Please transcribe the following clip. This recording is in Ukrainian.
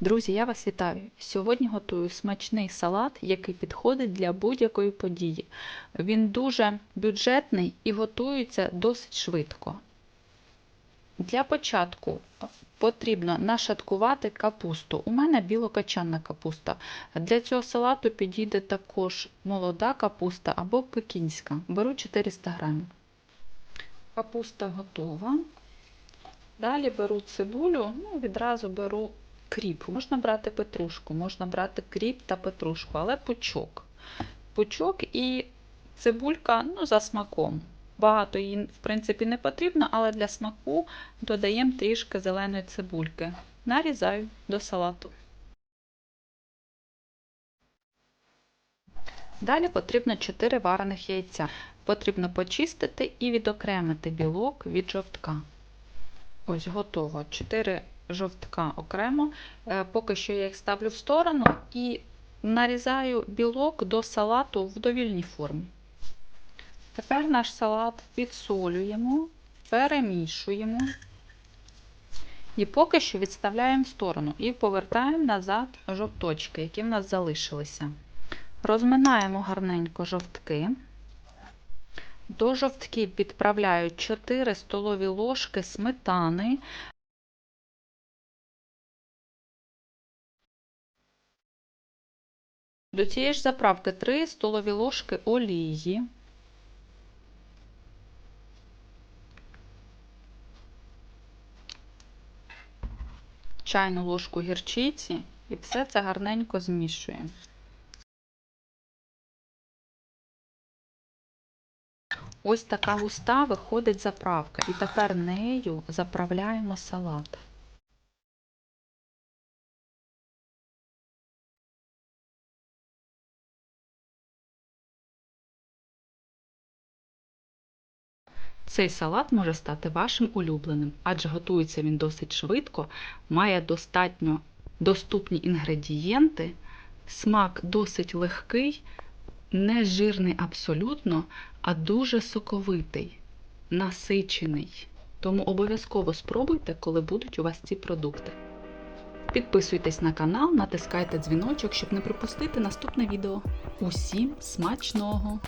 Друзі, я вас вітаю! Сьогодні готую смачний салат, який підходить для будь-якої події. Він дуже бюджетний і готується досить швидко. Для початку потрібно нашаткувати капусту. У мене білокачанна капуста. Для цього салату підійде також молода капуста або пекінська. Беру 400 грамів. Капуста готова. Далі беру цибулю, ну, відразу беру кріп. Можна брати петрушку, можна брати кріп та петрушку, але пучок. Пучок і цибулька ну, за смаком. Багато її, в принципі, не потрібно, але для смаку додаємо трішки зеленої цибульки. Нарізаю до салату. Далі потрібно 4 варених яйця. Потрібно почистити і відокремити білок від жовтка. Ось готово. 4 жовтка окремо. Е, Поки що я їх ставлю в сторону і нарізаю білок до салату в довільній формі. Тепер наш салат підсолюємо, перемішуємо і поки що відставляємо в сторону і повертаємо назад жовточки, які в нас залишилися. Розминаємо гарненько жовтки. До жовтків відправляю 4 столові ложки сметани. До цієї ж заправки 3 столові ложки олії. Чайну ложку гірчиці і все це гарненько змішуємо. Ось така густа виходить заправка, і тепер нею заправляємо салат. Цей салат може стати вашим улюбленим, адже готується він досить швидко, має достатньо доступні інгредієнти, смак досить легкий, не жирний абсолютно, а дуже соковитий, насичений. Тому обов'язково спробуйте, коли будуть у вас ці продукти. Підписуйтесь на канал, натискайте дзвіночок, щоб не пропустити наступне відео. Усім смачного!